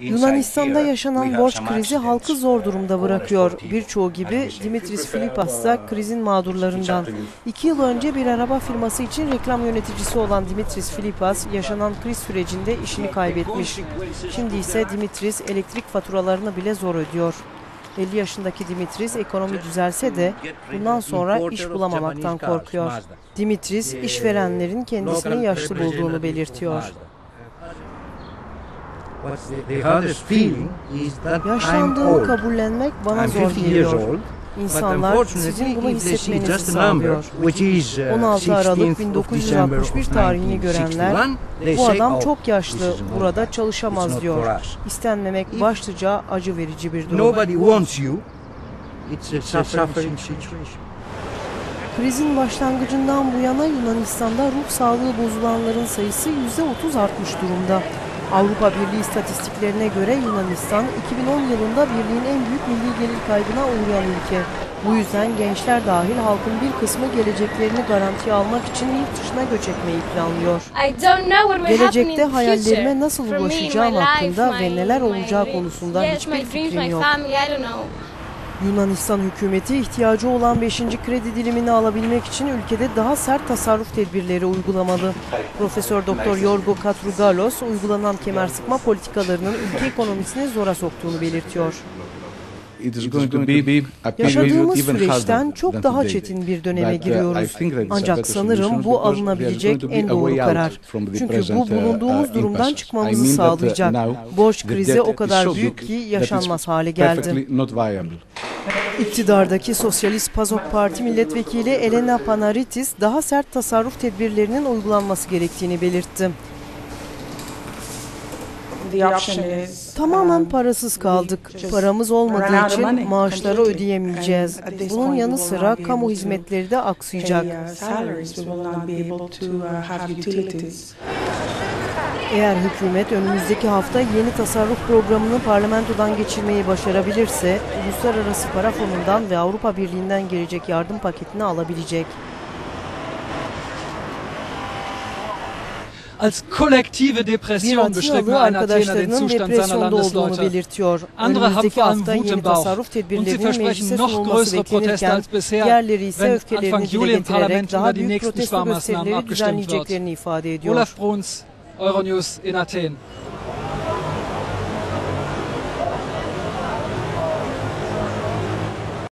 Yunanistan'da yaşanan borç krizi halkı zor durumda bırakıyor. Birçoğu gibi Dimitris Filipas da krizin mağdurlarından. İki yıl önce bir araba firması için reklam yöneticisi olan Dimitris Filipas yaşanan kriz sürecinde işini kaybetmiş. Şimdi ise Dimitris elektrik faturalarını bile zor ödüyor. 50 yaşındaki Dimitris ekonomi düzelse de bundan sonra iş bulamamaktan korkuyor. Dimitris işverenlerin kendisini yaşlı bulduğunu belirtiyor. Yaşlandığımı kabullenmek bana zor geliyor. İnsanlar sizin bunu hissetmenizi sağlıyor. 16 Aralık 1961 tarihini görenler bu adam çok yaşlı burada çalışamaz diyor. İstenmemek başlıca acı verici bir durum. Krizin başlangıcından bu yana Yunanistan'da ruh sağlığı bozulanların sayısı %30 artmış durumda. Avrupa Birliği istatistiklerine göre Yunanistan 2010 yılında birliğin en büyük milli gelir kaybına uğrayan ülke. Bu yüzden gençler dahil halkın bir kısmı geleceklerini garantiye almak için yurt dışına göç etmeyi planlıyor. Gelecekte hayallerime nasıl ulaşacağım hakkında ve neler olacağı konusunda hiçbir fikrim yok. Yunanistan hükümeti ihtiyacı olan 5. kredi dilimini alabilmek için ülkede daha sert tasarruf tedbirleri uygulamalı. Profesör Doktor Yorgo Katrugalos uygulanan kemer sıkma politikalarının ülke ekonomisini zora soktuğunu belirtiyor. Yaşadığımız süreçten çok daha çetin bir döneme giriyoruz. Ancak sanırım bu alınabilecek en doğru karar. Çünkü bu bulunduğumuz durumdan çıkmamızı sağlayacak. Borç krizi o kadar büyük ki yaşanmaz hale geldi. İktidardaki Sosyalist PASOK Parti milletvekili Elena Panaritis daha sert tasarruf tedbirlerinin uygulanması gerektiğini belirtti. Tamamen parasız kaldık. Paramız olmadığı için maaşları ödeyemeyeceğiz. Bunun yanı sıra kamu hizmetleri de aksayacak. Eğer hükümet önümüzdeki hafta yeni tasarruf programını parlamentodan geçirmeyi başarabilirse, Uluslararası Para Fonu'ndan ve Avrupa Birliği'nden gelecek yardım paketini alabilecek. Als kollektive Depression beschrieben ein Athener den arkadaşlarının Zustand seiner depresyonda olduğunu Landesleute. belirtiyor. Andere haben Önümüzdeki vor allem Wut yeni im Bauch tasarruf und sie versprechen noch größere Proteste als bisher, wenn Anfang Juli im Parlament über die nächsten Sparmaßnahmen abgestimmt wird. Olaf Bruns, Euronews in Athen.